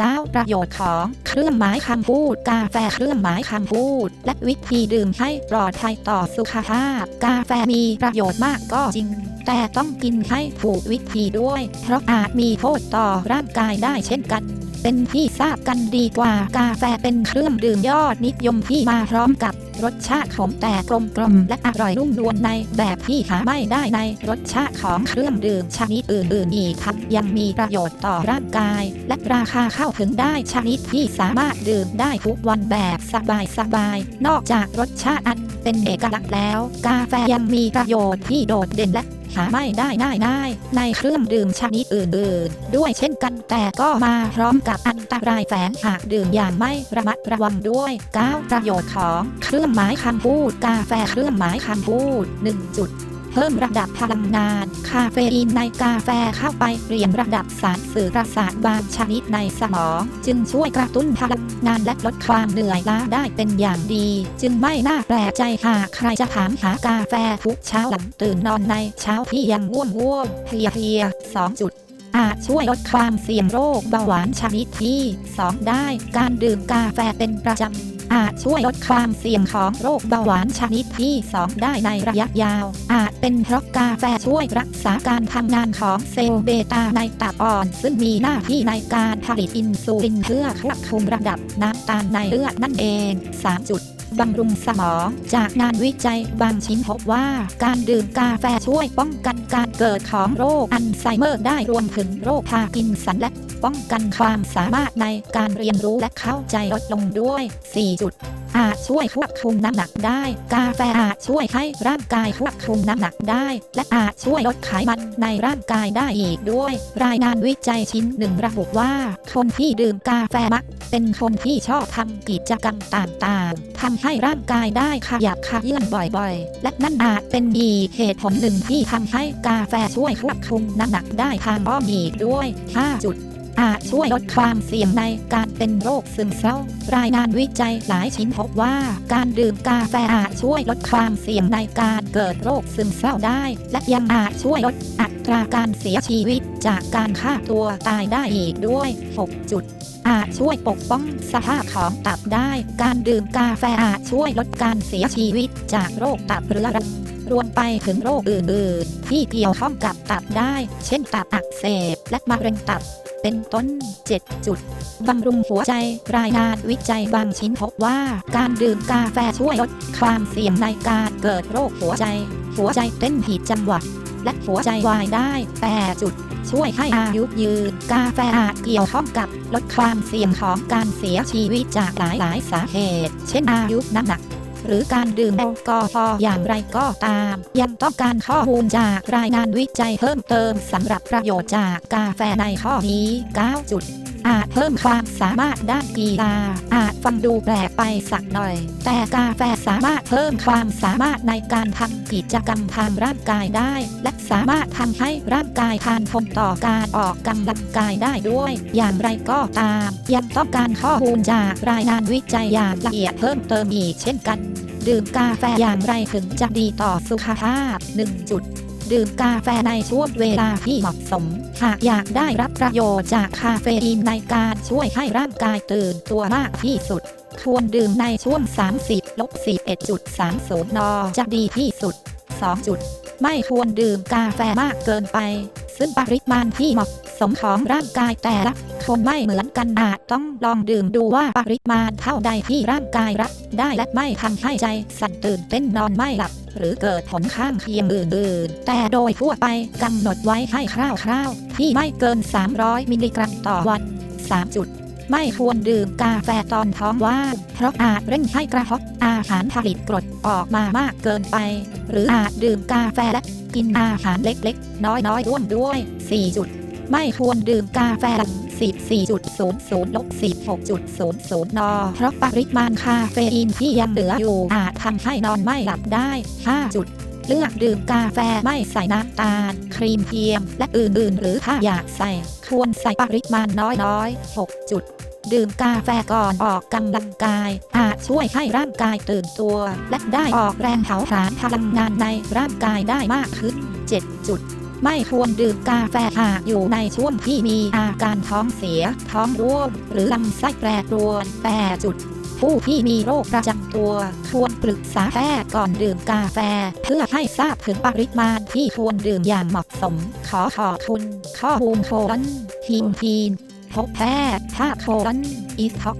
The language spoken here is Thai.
9 ประโยชน์ของเครื่องหมายคำพูด กาแฟเครื่องหมายคำพูด และวิธีดื่มให้ปลอดภัยต่อสุขภาพ กาแฟมีประโยชน์มากก็จริง แต่ต้องกินให้ถูกวิธีด้วย เพราะอาจมีโทษต่อร่างกายได้เช่นกันเป็นที่ทราบกันดีกว่ากาแฟเป็นเครื่องดื่มยอดนิยมที่มาพร้อมกับ รสชาติขมแต่กลมกลมๆและอร่อยนุ่มนวลในแบบที่หาไม่ได้ในรสชาติของเครื่องดื่มชนิดอื่นๆอีกทั้งยังมีประโยชน์ต่อร่างกาย และราคาเข้าถึงได้ชนิดที่สามารถดื่มได้ทุกวันแบบสบายๆนอกจากรสชาติอันเป็นเอกลักษณ์แล้ว กาแฟยังมีประโยชน์ที่โดดเด่นและ หาไม่ได้ง่ายๆในเครื่องดื่มชนิดอื่นๆ ด้วยเช่นกันแต่ก็มาพร้อมกับอันตรายแฝงหากดื่มอย่างไม่ระมัดระวังด้วย 9 ประโยชน์ของเครื่องหมายคำพูด กาแฟเครื่องหมายคำพูด1จุด เพิ่มระดับพลังงาน คาเฟอีนในกาแฟเข้าไปเปลี่ยนระดับสารสื่อประสาทบางชนิดในสมอง จึงช่วยกระตุ้นพลังงานและลดความเหนื่อยล้าได้เป็นอย่างดี จึงไม่น่าแปลกใจหากใครจะถามหากาแฟทุกเช้าหลังตื่นนอนในเช้าที่ยังง่วงง่วงๆเพลียเพลียๆ2จุดอาจช่วยลดความเสี่ยงโรคเบาหวานชนิดที่ 2 ได้ การดื่มกาแฟเป็นประจำ อาจช่วยลดความเสี่ยงของโรคเบาหวานชนิดที่ 2 ได้ในระยะยาว อาจเป็นเพราะกาแฟช่วยรักษาการทำงานของเซลล์เบต้าในตับอ่อน ซึ่งมีหน้าที่ในการผลิตอินซูลินเพื่อควบคุมระดับน้ำตาลในเลือดนั่นเอง 3 จุดบำรุงสมอง จากงานวิจัยบางชิ้นพบว่า การดื่มกาแฟช่วยป้องกันการเกิดของโรคอัลไซเมอร์ได้รวมถึงโรคพาร์กินสันและ ป้องกันความสามารถในการเรียนรู้และเข้าใจลดลงด้วย 4 จุด อาจช่วยควบคุมน้ำหนักได้ กาแฟอาจช่วยให้ร่างกายควบคุมน้ำหนักได้ และอาจช่วยลดไขมันในร่างกายได้อีกด้วย รายงานวิจัยชิ้นหนึ่งระบุว่า คนที่ดื่มกาแฟมัก เป็นคนที่ชอบทำกิจกรรมต่างๆทำให้ร่างกายได้ขยับขยื่นบ่อยๆ และนั่นอาจเป็นอีกเหตุผลหนึ่งที่ทำให้กาแฟช่วยควบคุมน้ำหนักได้ทางอ้อมอีกด้วย5จุด อาจช่วยลดความเสี่ยงในการเป็นโรคซึมเศร้า รายงานวิจัยหลายชิ้นพบว่าการดื่มกาแฟอาจช่วยลดความเสี่ยงในการเกิดโรคซึมเศร้าได้ และยังอาจช่วยลดอัตราการเสียชีวิตจากการฆ่าตัวตายได้อีกด้วย 6 จุดอาจช่วยปกป้องสภาพของตับได้ การดื่มกาแฟอาจช่วยลดการเสียชีวิตจากโรคตับเรื้อรังรวมไปถึงโรคอื่นๆ ที่เกี่ยวข้องกับตับได้ เช่นตับอักเสบและมะเร็งตับ เป็นต้น 7 จุด บำรุงหัวใจ รายงานวิจัยบางชิ้นพบว่าการดื่มกาแฟช่วยลดความเสี่ยงในการเกิดโรคหัวใจ หัวใจเต้นผิดจังหวะและหัวใจวายได้ 8 จุด ช่วยให้อายุยืน กาแฟอาจเกี่ยวข้องกับลดความเสี่ยงของการเสียชีวิตจากหลายๆสาเหตุ เช่นอายุน้ำหนัก หรือการดื่มแอลกอฮอล์อย่างไรก็ตาม ยังต้องการข้อมูลจากรายงานวิจัยเพิ่มเติมสำหรับประโยชน์จากกาแฟในข้อนี้ 9 จุดอาจเพิ่มความสามารถด้านกีฬา อาจฟังดูแปลกไปสักหน่อย แต่กาแฟสามารถเพิ่มความสามารถในการทำ กิจกรรมทางร่างกายได้ และสามารถทำให้ร่างกายทานทนต่อการออกกำลังกายได้ด้วย อย่างไรก็ตาม ยังต้องการข้อมูลจากรายงานวิจัยอย่างละเอียดเพิ่มเติมอีกเช่นกัน ดื่มกาแฟอย่างไรถึงจะดีต่อสุขภาพ 1 จุดดื่มกาแฟในช่วงเวลาที่เหมาะสม หากอยากได้รับประโยชน์จากคาเฟอีนในการช่วยให้ร่างกายตื่นตัวมากที่สุด ควรดื่มในช่วง30 ลบ41.30 น จะดีที่สุด 2 จุด ไม่ควรดื่มกาแฟมากเกินไป ซึ่งปริมาณที่เหมาะสมของร่างกายแต่ละคนไม่เหมือนกันอาจต้องลองดื่มดูว่าปริมาณเท่าใดที่ร่างกายรับได้และไม่ทำให้ใจสั่นตื่นเต้นนอนไม่หลับ หรือเกิดผลข้างเคียงอื่นๆ แต่โดยทั่วไปกำหนดไว้ให้คร่าวๆ ที่ไม่เกิน 300 มิลลิกรัมต่อวัน 3 จุด ไม่ควรดื่มกาแฟตอนท้องว่าง เพราะอาจเร่งให้กระเพาะอาหารผลิตกรดออกมามากเกินไป หรืออาจดื่มกาแฟและกินอาหารเล็กๆ น้อยๆร่วมด้วย 4 จุด ไม่ควรดื่มกาแฟหลัง14.00ลบ16.00 น เพราะปริมาณคาเฟอีนที่ยังเหลืออยู่อาจทำให้นอนไม่หลับได้ 5 จุด เลือกดื่มกาแฟไม่ใส่น้ำตาล ครีมเทียม และอื่นๆ หรือถ้าอยากใส่ ควรใส่ปริมาณน้อยๆ 6 จุด ดื่มกาแฟก่อนออกกำลังกาย อาจช่วยให้ร่างกายตื่นตัว และได้ออกแรงเผาผลาญพลังงานในร่างกายได้มากขึ้น 7 จุดไม่ควรดื่มกาแฟหากอยู่ในช่วงที่มีอาการท้องเสีย ท้องร่วง หรือลำไส้แปรปรวนแต่จุด ผู้ที่มีโรคประจำตัว ควรปรึกษาแพทย์ก่อนดื่มกาแฟ เพื่อให้ทราบถึงปริมาณที่ควรดื่มอย่างเหมาะสม ขอขอบคุณ ข้อมูลโคลนทีมทีนพบแพทย์ถ้าโคลนอีสท็อก